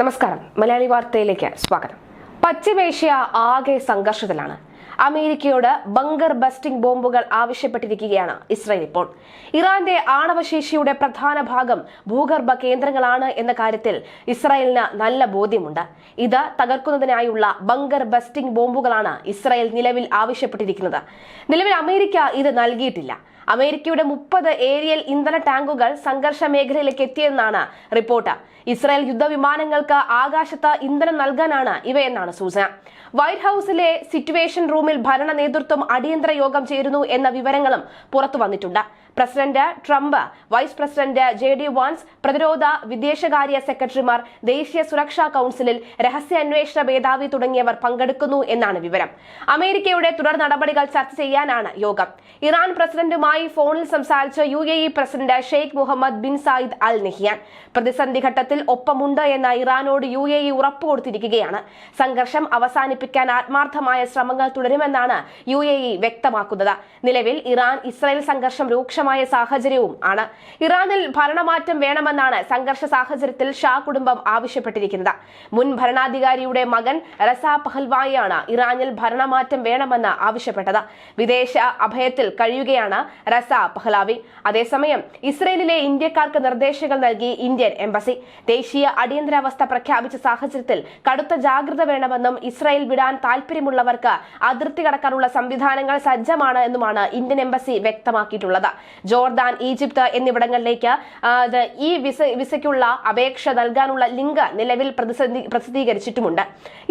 നമസ്കാരം. മലയാളി വാർത്തയിലേക്ക് സ്വാഗതം. പശ്ചിമേഷ്യ ആകെ സംഘർഷത്തിലാണ്. അമേരിക്കയോട് ബങ്കർ ബസ്റ്റിംഗ് ബോംബുകൾ ആവശ്യപ്പെട്ടിരിക്കുകയാണ് ഇസ്രായേൽ ഇപ്പോൾ. ഇറാന്റെ ആണവശേഷിയുടെ പ്രധാന ഭാഗം ഭൂഗർഭ കേന്ദ്രങ്ങളാണ് എന്ന കാര്യത്തിൽ ഇസ്രായേലിന് നല്ല ബോധ്യമുണ്ട്. ഇത് തകർക്കുന്നതിനായുള്ള ബങ്കർ ബസ്റ്റിംഗ് ബോംബുകളാണ് ഇസ്രായേൽ നിലവിൽ ആവശ്യപ്പെട്ടിരിക്കുന്നത്. നിലവിൽ അമേരിക്ക ഇത് നൽകിയിട്ടില്ല. അമേരിക്കയുടെ മുപ്പത് ഏരിയൽ ഇന്ധന ടാങ്കുകൾ സംഘർഷ മേഖലയിലേക്ക് എത്തിയെന്നാണ് റിപ്പോർട്ട്. ഇസ്രായേൽ യുദ്ധവിമാനങ്ങൾക്ക് ആകാശത്ത് ഇന്ധനം നൽകാനാണ് ഇവയെന്നാണ് സൂചന. വൈറ്റ് ഹൌസിലെ സിറ്റുവേഷൻ റൂമിൽ ഭരണ നേതൃത്വം അടിയന്തര യോഗം ചേരുന്നു എന്ന വിവരങ്ങളും പുറത്തു വന്നിട്ടുണ്ട്. President Trump vice president J D Vance പ്രതിരോധ വിദേശകാര്യ സെക്രട്ടറിമാർ ദേശീയ സുരക്ഷാ കൌൺസിലിൽ രഹസ്യാന്വേഷണ മേധാവി തുടങ്ങിയവർ പങ്കെടുക്കുന്നു എന്നാണ് വിവരം. അമേരിക്കയുടെ തുടർ നടപടികൾ ചർച്ച ചെയ്യാനാണ് യോഗം. ഇറാൻ പ്രസിഡന്റുമായി ഫോണിൽ സംസാരിച്ച U A E president Sheikh Mohammed bin Zayed Al Nahyan പ്രതിസന്ധി ഘട്ടത്തിൽ ഒപ്പമുണ്ട് എന്ന ഇറാനോട് യു എ ഇ ഉറപ്പ് കൊടുത്തിരിക്കുകയാണ്. സംഘർഷം അവസാനിപ്പിക്കാൻ ആത്മാർത്ഥമായ ശ്രമങ്ങൾ തുടരുമെന്നാണ് യു എ ഇ വ്യക്തമാക്കുന്നത്. നിലവിൽ ഇറാൻ ഇസ്രായേൽ സംഘർഷം രൂക്ഷമായ സാഹചര്യവും ആണ്. ഇറാനിൽ ഭരണമാറ്റം വേണമെന്നാണ് സംഘർഷ സാഹചര്യത്തിൽ ഷാ കുടുംബം ആവശ്യപ്പെട്ടിരിക്കുന്നത്. മുൻ ഭരണാധികാരിയുടെ മകൻ റസ പഹൽവായിയാണ് ഇറാനിൽ ഭരണമാറ്റം വേണമെന്ന് ആവശ്യപ്പെട്ടത്. വിദേശ അഭയത്തിൽ കഴിയുകയാണ് റസ പഹ്ലാവി. അതേസമയം ഇസ്രയേലിലെ ഇന്ത്യക്കാർക്ക് നിർദ്ദേശങ്ങൾ നൽകി ഇന്ത്യൻ എംബസി. ദേശീയ അടിയന്തരാവസ്ഥ പ്രഖ്യാപിച്ച സാഹചര്യത്തിൽ കടുത്ത ജാഗ്രത വേണമെന്നും ഇസ്രയേൽ വിടാൻ താൽപര്യമുള്ളവർക്ക് അതിർത്തി കടക്കാനുള്ള സംവിധാനങ്ങൾ സജ്ജമാണ് എന്നുമാണ് ഇന്ത്യൻ എംബസി വ്യക്തമാക്കിയിട്ടുള്ളത്. ജോർദാൻ ഈജിപ്ത് എന്നിവിടങ്ങളിലേക്ക് ഈ വിസ വിസയ്ക്കുള്ള അപേക്ഷ നൽകാനുള്ള ലിങ്ക് നിലവിൽ പ്രസിദ്ധീകരിച്ചിട്ടുമുണ്ട്.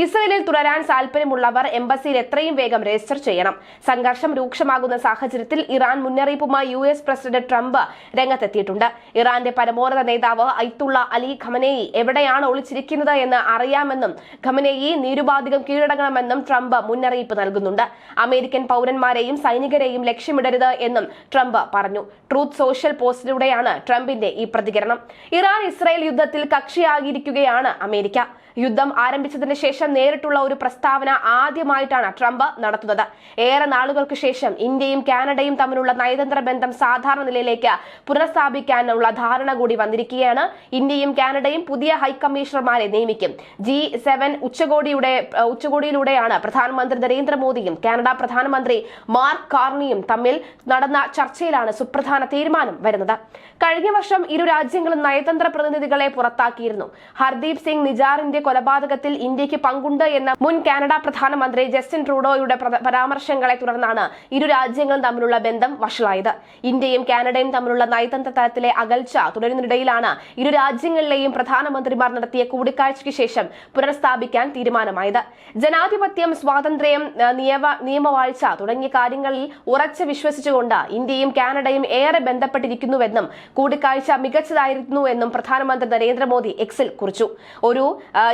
ഇസ്രയേലിൽ തുടരാൻ താല്പര്യമുള്ളവർ എംബസിയിൽ എത്രയും വേഗം രജിസ്റ്റർ ചെയ്യണം. സംഘർഷം രൂക്ഷമാകുന്ന സാഹചര്യത്തിൽ ഇറാൻ മുന്നറിയിപ്പുമായി യു എസ് പ്രസിഡന്റ് ട്രംപ് രംഗത്തെത്തിയിട്ടുണ്ട്. ഇറാന്റെ പരമോന്നത നേതാവ് ഐത്തുള്ള അലി ഖമനേയി എവിടെയാണ് ഒളിച്ചിരിക്കുന്നത് എന്ന് അറിയാമെന്നും ഖമനേയി നിരുപാധികം കീഴടങ്ങണമെന്നും ട്രംപ് മുന്നറിയിപ്പ് നൽകുന്നുണ്ട്. അമേരിക്കൻ പൗരന്മാരെയും സൈനികരെയും ലക്ഷ്യമിടരുത് എന്നും ട്രംപ് പറഞ്ഞു ട്രൂത്ത് സോഷ്യൽ പോസ്റ്റിലൂടെയാണ് ട്രംപിന്റെ ഈ പ്രതികരണം. ഇറാൻ ഇസ്രായേൽ യുദ്ധത്തിൽ കക്ഷിയാകിയിരിക്കുകയാണ് അമേരിക്ക. യുദ്ധം ആരംഭിച്ചതിന് ശേഷം നേരിട്ടുള്ള ഒരു പ്രസ്താവന ആദ്യമായിട്ടാണ് ട്രംപ് നടത്തുന്നത്. ഏറെ നാളുകൾക്ക് ശേഷം ഇന്ത്യയും കാനഡയും തമ്മിലുള്ള നയതന്ത്ര ബന്ധം സാധാരണ നിലയിലേക്ക് പുനഃസ്ഥാപിക്കാനുള്ള ധാരണ കൂടി വന്നിരിക്കുകയാണ്. ഇന്ത്യയും കാനഡയും പുതിയ ഹൈക്കമ്മീഷണർമാരെ നിയമിക്കും. ജി സെവൻ ഉച്ചകോടിയുടെ ഉച്ചകോടിയിലൂടെയാണ് പ്രധാനമന്ത്രി നരേന്ദ്രമോദിയും കാനഡ പ്രധാനമന്ത്രി മാർക്ക് കാർണിയും തമ്മിൽ നടന്ന ചർച്ചയിലാണ് സുപ്രധാന തീരുമാനം വരുന്നത്. കഴിഞ്ഞ വർഷം ഇരു രാജ്യങ്ങളും നയതന്ത്ര പ്രതിനിധികളെ പുറത്താക്കിയിരുന്നു. ഹർദീപ് സിംഗ് നിജാറിന്റെ കൊലപാതകത്തിൽ ഇന്ത്യയ്ക്ക് പങ്കുണ്ട് എന്ന മുൻ കാനഡ പ്രധാനമന്ത്രി ജസ്റ്റിൻ ട്രൂഡോയുടെ പരാമർശങ്ങളെ തുടർന്നാണ് ഇരു രാജ്യങ്ങളും തമ്മിലുള്ള ബന്ധം വഷളായത്. ഇന്ത്യയും കാനഡയും തമ്മിലുള്ള നയതന്ത്ര തലത്തിലെ അകൽച്ച തുടരുന്നതിനിടയിലാണ് ഇരു രാജ്യങ്ങളിലെയും പ്രധാനമന്ത്രിമാർ നടത്തിയ കൂടിക്കാഴ്ചയ്ക്ക് ശേഷം പുനഃസ്ഥാപിക്കാൻ തീരുമാനമായത്. ജനാധിപത്യം സ്വാതന്ത്ര്യം നിയമ നിയമവാഴ്ച തുടങ്ങിയ കാര്യങ്ങളിൽ ഉറച്ചു വിശ്വസിച്ചുകൊണ്ട് ഇന്ത്യയും കാനഡയും ഏറെ ബന്ധപ്പെട്ടിരിക്കുന്നുവെന്നും കൂടിക്കാഴ്ച മികച്ചതായിരുന്നുവെന്നും പ്രധാനമന്ത്രി നരേന്ദ്രമോദി എക്സിൽ കുറിച്ചു. ഒരു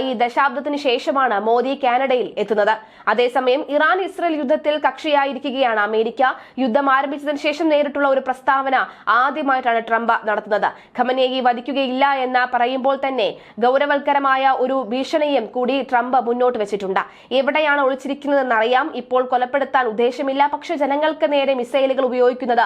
ഈ ദശാബ്ദത്തിന് ശേഷമാണ് മോദി കാനഡയിൽ എത്തുന്നത്. അതേസമയം ഇറാൻ ഇസ്രയേൽ യുദ്ധത്തിൽ കക്ഷിയായിരിക്കുകയാണ് അമേരിക്ക. യുദ്ധം ആരംഭിച്ചതിന് ശേഷം നേരിട്ടുള്ള ഒരു പ്രസ്താവന ആദ്യമായിട്ടാണ് ട്രംപ് നടത്തുന്നത്. ഖമനേയെ വധിക്കുകയില്ല എന്ന് പറയുമ്പോൾ തന്നെ ഗൗരവൽക്കരമായ ഒരു ഭീഷണിയും കൂടി ട്രംപ് മുന്നോട്ട് വെച്ചിട്ടുണ്ട്. എവിടെയാണ് ഒളിച്ചിരിക്കുന്നതെന്നറിയാം. ഇപ്പോൾ കൊലപ്പെടുത്താൻ ഉദ്ദേശമില്ല. പക്ഷെ ജനങ്ങൾക്ക് നേരെ മിസൈലുകൾ ഉപയോഗിക്കുന്നത്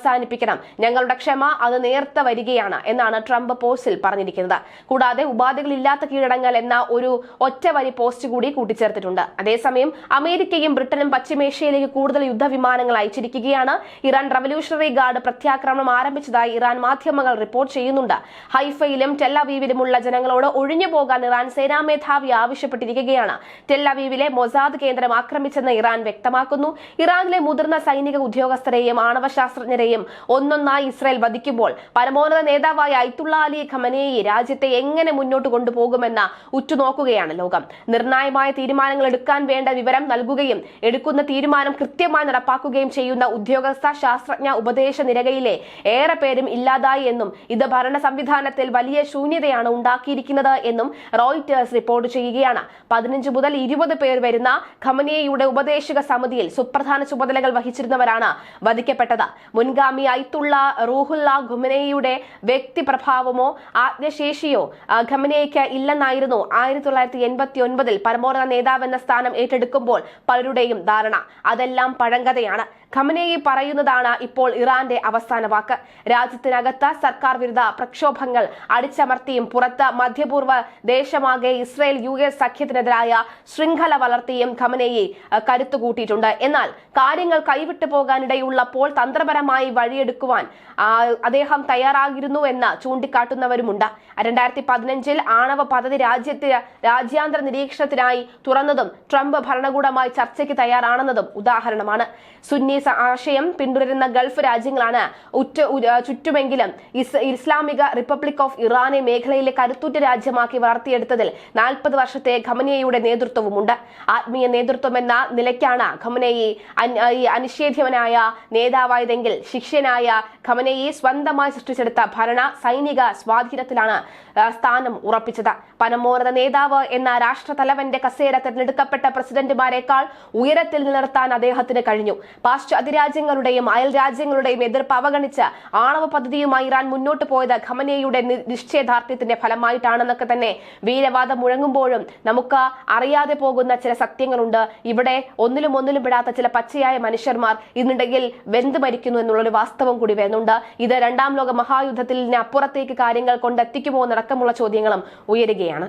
അവസാനിപ്പിക്കണം. ഞങ്ങളുടെ ക്ഷമ അത് നേർത്ത വരികയാണ് എന്നാണ് ട്രംപ് പോസ്റ്റിൽ പറഞ്ഞിരിക്കുന്നത്. കൂടാതെ ഉപാധികളില്ലാത്ത കീഴടങ്ങൽ എന്ന ഒരു ഒറ്റ വരി പോസ്റ്റ് കൂടി കൂട്ടിച്ചേർത്തിട്ടുണ്ട്. അതേസമയം അമേരിക്കയും ബ്രിട്ടനും പശ്ചിമേഷ്യയിലേക്ക് കൂടുതൽ യുദ്ധവിമാനങ്ങൾ അയച്ചിരിക്കുകയാണ്. ഇറാൻ റവല്യൂഷണറി ഗാർഡ് പ്രത്യാക്രമണം ആരംഭിച്ചതായി ഇറാൻ മാധ്യമങ്ങൾ റിപ്പോർട്ട് ചെയ്യുന്നുണ്ട്. ഹൈഫയിലും ടെല്ലവീവിലുമുള്ള ജനങ്ങളോട് ഒഴിഞ്ഞു പോകാൻ ഇറാൻ സേനാ മേധാവി ആവശ്യപ്പെട്ടിരിക്കുകയാണ്. ടെല്ലവീവിലെ മൊസാദ് കേന്ദ്രം ആക്രമിച്ചെന്ന് ഇറാൻ വ്യക്തമാക്കുന്നു. ഇറാനിലെ മുതിർന്ന സൈനിക ഉദ്യോഗസ്ഥരെയും ആണവ ഒന്നൊന്നായി ഇസ്രായേൽ വധിക്കുമ്പോൾ പരമോന്നത നേതാവായ ഐത്തുള്ള അലി ഖമനേയി രാജ്യത്തെ എങ്ങനെ മുന്നോട്ട് കൊണ്ടുപോകുമെന്ന ഉറ്റുനോക്കുകയാണ് ലോകം. നിർണായകമായ തീരുമാനങ്ങൾ എടുക്കാൻ വേണ്ട വിവരം നൽകുകയും എടുക്കുന്ന തീരുമാനം കൃത്യമായി നടപ്പാക്കുകയും ചെയ്യുന്ന ഉദ്യോഗസ്ഥ ശാസ്ത്രജ്ഞ ഉപദേശ നിരകയിലെ ഏറെ പേരും ഇല്ലാതായി എന്നും ഇത് ഭരണ സംവിധാനത്തിൽ വലിയ ശൂന്യതയാണ് ഉണ്ടാക്കിയിരിക്കുന്നത് എന്നും റോയിറ്റേഴ്സ് റിപ്പോർട്ട് ചെയ്യുകയാണ്. പതിനഞ്ച് മുതൽ ഇരുപത് പേർ വരുന്ന ഖമനിയയുടെ ഉപദേശക സമിതിയിൽ സുപ്രധാന ചുമതലകൾ വഹിച്ചിരുന്നവരാണ് വധിക്കപ്പെട്ടത്. മുൻകാല പിൻഗാമി ഐത്തുള്ള റൂഹുല്ല ഖുമനയുടെ വ്യക്തിപ്രഭാവമോ ആജ്ഞശേഷിയോ ഖമനയ്ക്ക് ഇല്ലെന്നായിരുന്നു ആയിരത്തി തൊള്ളായിരത്തി എൺപത്തി ഒൻപതിൽ പരമോന്നത നേതാവെന്ന സ്ഥാനം ഏറ്റെടുക്കുമ്പോൾ പലരുടെയും ധാരണ. അതെല്ലാം പഴങ്കഥയാണ്. ഖമനയെ പറയുന്നതാണ് ഇപ്പോൾ ഇറാന്റെ അവസാന വാക്ക്. രാജ്യത്തിനകത്ത് സർക്കാർ വിരുദ്ധ പ്രക്ഷോഭങ്ങൾ അടിച്ചമർത്തിയും പുറത്ത് മധ്യപൂർവ ദേശമാകെ ഇസ്രയേൽ യു എസ് സഖ്യത്തിനെതിരായ ശൃംഖല വളർത്തിയും ഖമനയെ കരുത്തുകൂട്ടിയിട്ടുണ്ട്. എന്നാൽ കാര്യങ്ങൾ കൈവിട്ടു പോകാനിടയുള്ളപ്പോൾ തന്ത്രപരമായി വഴിയെടുക്കുവാൻ ആ, അദ്ദേഹം തയ്യാറാകിരുന്നു എന്ന് ചൂണ്ടിക്കാട്ടുന്നവരുമുണ്ട്. രണ്ടായിരത്തി പതിനഞ്ചിൽ ആണവ പദ്ധതി രാജ്യത്തെ രാജ്യാന്തര നിരീക്ഷണത്തിനായി തുറന്നതും ട്രംപ് ഭരണകൂടമായി ചർച്ചയ്ക്ക് തയ്യാറാണെന്നതും ഉദാഹരണമാണ്. സുന്നി ആശയം പിന്തുടരുന്ന ഗൾഫ് രാജ്യങ്ങളാണ് ഉറ്റ ചുറ്റുമെങ്കിലും ഇസ്ലാമിക റിപ്പബ്ലിക് ഓഫ് ഇറാനെ മേഖലയിലെ കരുത്തുറ്റ രാജ്യമാക്കി വളർത്തിയെടുത്തതിൽ നാൽപ്പത് വർഷത്തെ ഖമനയുടെ നേതൃത്വവുമുണ്ട്. ആത്മീയ നേതൃത്വം എന്ന നിലയ്ക്കാണ് ഖമനയെ അനിഷേധ്യവനായ നേതാവായതെങ്കിൽ ശിഷ്യനായ ഖമനയെ സ്വന്തമായി സൃഷ്ടിച്ചെടുത്ത ഭരണ സൈനിക സ്വാധീനത്തിലാണ് സ്ഥാനം ഉറപ്പിച്ചത്. പരമോന്നത നേതാവ് എന്ന രാഷ്ട്ര തലവന്റെ കസേര തിരഞ്ഞെടുക്കപ്പെട്ട പ്രസിഡന്റുമാരെക്കാൾ ഉയരത്തിൽ നിലനിർത്താൻ അദ്ദേഹത്തിന് കഴിഞ്ഞു. പാശ്ചാത്യ രാജ്യങ്ങളുടെയും അയൽ രാജ്യങ്ങളുടെയും എതിർപ്പ് അവഗണിച്ച് ആണവ പദ്ധതിയുമായി ഇറാൻ മുന്നോട്ട് പോയത് ഖമനയുടെ നിശ്ചയദാർഢ്യത്തിന്റെ ഫലമായിട്ടാണെന്നൊക്കെ തന്നെ വീരവാദം മുഴങ്ങുമ്പോഴും നമുക്ക് അറിയാതെ പോകുന്ന ചില സത്യങ്ങളുണ്ട്. ഇവിടെ ഒന്നിലും ഒന്നിലും വിടാത്ത ചില പച്ചയായ മനുഷ്യന്മാർ ഇന്നുണ്ടെങ്കിൽ വെന്ത് മരിക്കുന്നു എന്നുള്ളൊരു വാസ്തവം കൂടി വരുന്നുണ്ട്. ഇത് രണ്ടാം ലോക മഹായുദ്ധത്തിൽ അപ്പുറത്തേക്ക് കാര്യങ്ങൾ കൊണ്ടെത്തിക്കുമോ എന്നടക്കമുള്ള ചോദ്യങ്ങളും ഉയരുകയാണ്.